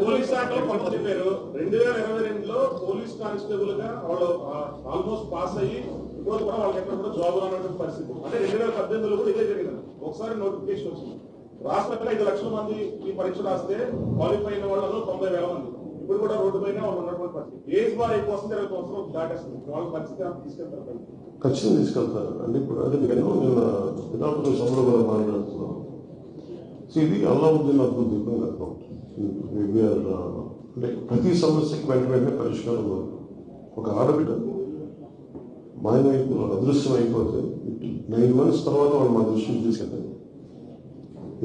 Police శాఖలో కొంత చెప్పారు రెండు వేల ఇరవై రెండులో పోలీస్ కానిస్టేబుల్గా వాళ్ళు ఆల్మోస్ట్ పాస్ అయ్యి ఇప్పుడు కూడా వాళ్ళకి ఎక్కడ కూడా జాబ్ రానటువంటి పరిస్థితి. అంటే రెండు వేల పద్దెనిమిదిలో కూడా ఇదే జరిగింది. ఒకసారి నోటిఫికేషన్ వచ్చింది. రాష్ట్రంలో ఐదు లక్షల మంది ఈ పరీక్ష రాస్తే క్వాలిఫై అయిన వాళ్ళు తొంభై వేల మంది. ఇప్పుడు కూడా రోడ్డు పైన వాళ్ళు ఉన్నటువంటి పరిస్థితి. ఏజ్ బార్ ఎక్కువ వస్తుంది ఇరవై సంవత్సరం దాటేస్తుంది. వాళ్ళ పరిస్థితి తీసుకెళ్తారు ఖచ్చితంగా తీసుకెళ్తారు. అంటే ఇప్పుడు అదే నేను నిన్న మాట్లాడుతున్నాను సో ఇది అల్లావుద్దీన్ అద్భుత దీపం అంటే ప్రతి సమస్యకి వెంట వెంటనే పరిష్కారం ఒక ఆడబిడ్డ మాయమైపు అదృశ్యం అయిపోతే నైన్ మంత్స్ తర్వాత వాళ్ళు మా దృశ్యం తీసుకెళ్తారు.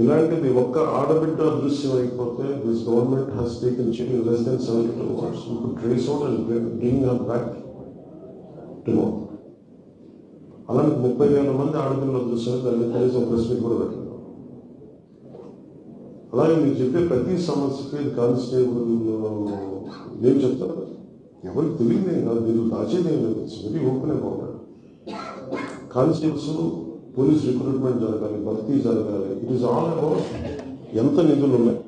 ఇలాంటిది ఒక్క ఆడబిడ్డ అదృశ్యం అయిపోతే this government has taken chicken less than seventy two hours trace out and bring her back టుమో అలాంటి ముప్పై వేల మంది ఆడపిల్లలు అదృశ్యం దాన్ని కనీసం ప్రెస్ మీట్ కూడా పెట్టారు అలాగే మీరు చెప్పే ప్రతి సమస్యకి ఇది కానిస్టేబుల్ నేను చెప్తాను ఎవరికి తెలియదు కాదు మీరు దాచేది లేదు very open about constables police recruitment జరగాలి భర్తీ జరగాలి. ఇట్ ఈస్ ఆల్ అబౌట్ ఎంత నిధులు ఉన్నాయి?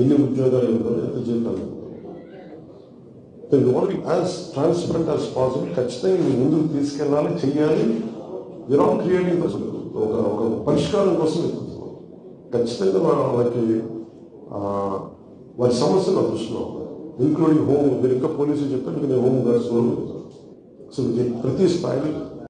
ఎన్ని ఉద్యోగాలు ఉంటారు ఎంత జీతాలు ఉన్నాయి then as transparent as possible ఖచ్చితంగా మీరు ముందుకు తీసుకెళ్ళాలి చెయ్యాలి. విరామ్ క్రియేటింగ్ ఒక ఒక పరిష్కారం కోసం వెతుకుతున్నాం ఖచ్చితంగా వాళ్ళకి వారి సమస్యలు చూస్తున్నాం. ఇంక్లూడింగ్ హోమ్ మీరు ఇంకా పోలీసులు చెప్పారు నేను హోమ్ గార్డ్స్ సో ప్రతి స్థాయిలో